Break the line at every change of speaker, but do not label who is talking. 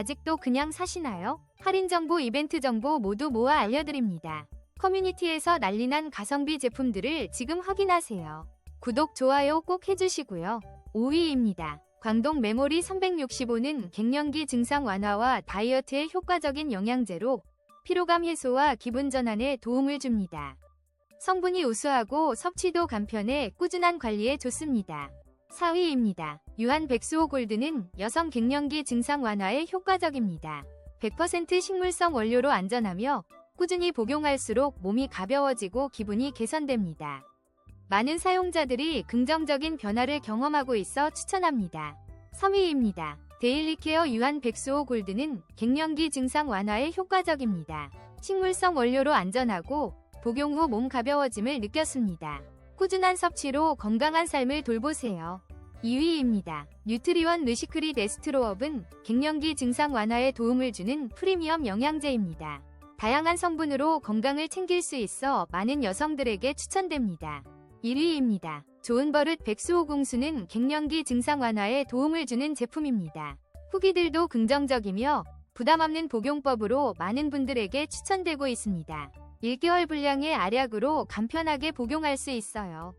아직도 그냥 사시나요? 할인 정보, 이벤트 정보 모두 모아 알려드립니다. 커뮤니티에서 난리난 가성비 제품들을 지금 확인하세요. 구독, 좋아요 꼭 해주시고요. 5위입니다. 광동 메모리 365는 갱년기 증상 완화와 다이어트에 효과적인 영양제로 피로감 해소와 기분 전환에 도움을 줍니다. 성분이 우수하고 섭취도 간편해 꾸준한 관리에 좋습니다. 4위입니다. 유한 백수호 골드는 여성 갱년기 증상 완화에 효과적입니다. 100% 식물성 원료로 안전하며 꾸준히 복용할수록 몸이 가벼워지고 기분이 개선됩니다. 많은 사용자들이 긍정적인 변화를 경험하고 있어 추천합니다. 3위입니다. 데일리케어 유한 백수호 골드는 갱년기 증상 완화에 효과적입니다. 식물성 원료로 안전하고 복용 후 몸 가벼워짐을 느꼈습니다. 꾸준한 섭취로 건강한 삶을 돌보세요. 2위입니다. 뉴트리원 루시크리 데스트로업은 갱년기 증상 완화에 도움을 주는 프리미엄 영양제입니다. 다양한 성분으로 건강을 챙길 수 있어 많은 여성들에게 추천됩니다. 1위입니다. 좋은 버릇 백수호 공수는 갱년기 증상 완화에 도움을 주는 제품입니다. 후기들도 긍정적이며 부담 없는 복용법으로 많은 분들에게 추천되고 있습니다. 1개월 분량의 알약으로 간편하게 복용할 수 있어요.